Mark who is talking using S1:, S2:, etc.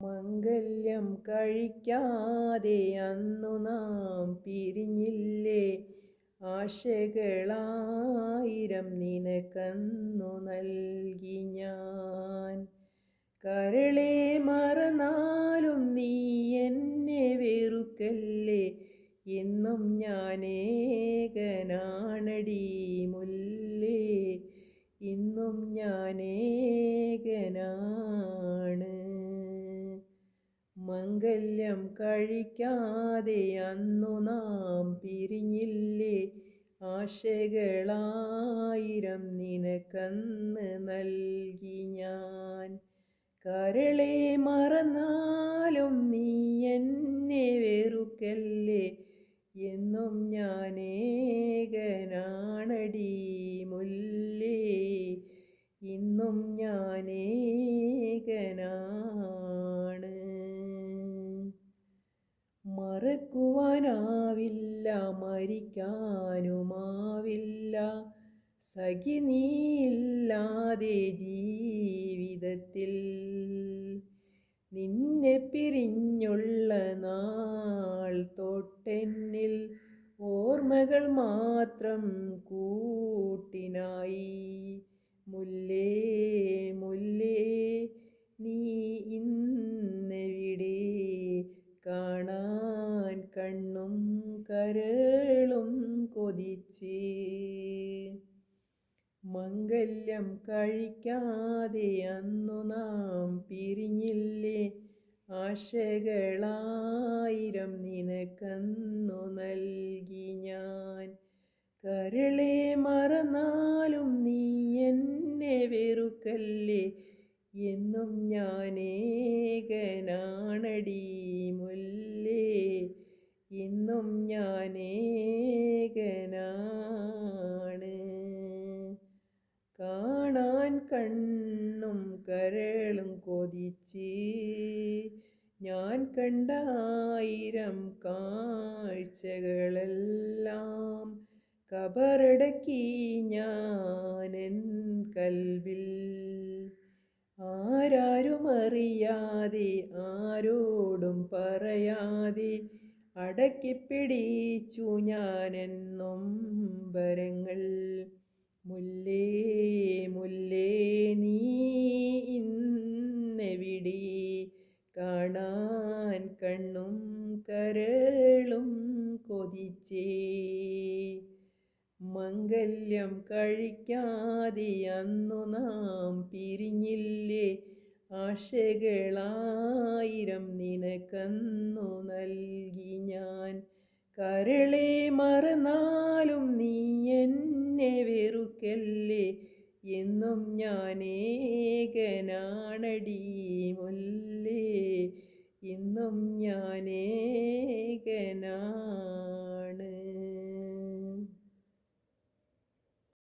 S1: മംഗല്യം കഴിക്കാതെ അന്നു നാം പിരിഞ്ഞില്ലേ? ആശകളായിരം നിനക്കന്നു നൽകി ഞാൻ. കരളെ മറന്നാലും നീ എന്നെ വെറുക്കല്ലേ? എന്നും ഞാനേകനാണടി മുല്ലേ? ഇന്നും ഞാനേകനാണ് മംഗല്യം കഴിക്കാതെ അന്നു നാം പിരിഞ്ഞില്ലേ? ആശകളായിരം നിനക്കന്ന് നൽകി ഞാൻ. കരളെ മറന്നാലും നീ എന്നെ വെറുക്കല്ലേ? എന്നും ഞാനേകനാണടി മറക്കുവാനാവില്ല മരിക്കാനുമാവില്ല. സഖി നീയില്ലാതെ ജീവിതത്തിൽ നിന്നെ പിരിഞ്ഞുള്ള നാൾ തൊട്ടെന്നിൽ ഓർമ്മകൾ മാത്രം കൂട്ടിനായി. മുല്ലേ മുല്ലേ നീ ഇന്നെവിടെ മംഗല്യം കഴിക്കാതെ അന്നു നാം പിരിഞ്ഞില്ലേ? ആശകളായിരം നിനക്കന്നു നൽകി ഞാൻ. കരളെ മറന്നാലും നീ എന്നെ വെറുക്കല്ലേ? എന്നും ഞാനേകനാണടി മുല്ലേ? ഇന്നും ഞാനേകനാണ് കൊതിച്ച് ഞാൻ കണ്ട ആയിരം കാഴ്ചകളെല്ലാം കബറടക്കി ഞാനെൻ കൽവിൽ. ആരാരും അറിയാതെ ആരോടും പറയാതെ അടക്കി പിടിച്ചു ഞാനെന്നും വരങ്ങൾ മുല്ലേ. കാണാൻ കണ്ണും കരളും കൊതിച്ചേ. മംഗല്യം കഴിക്കാതെ അന്നു നാം പിരിഞ്ഞില്ലേ? ആശകളായിരം നിനക്കന്നു നൽകി ഞാൻ. കരളെ മറന്നാലും നീ എന്നെ വെറുക്കല്ലേ? എന്നും ഞാനേകനാണടി മുല്ലേ? ഇന്നും ഞാനേകനാണ്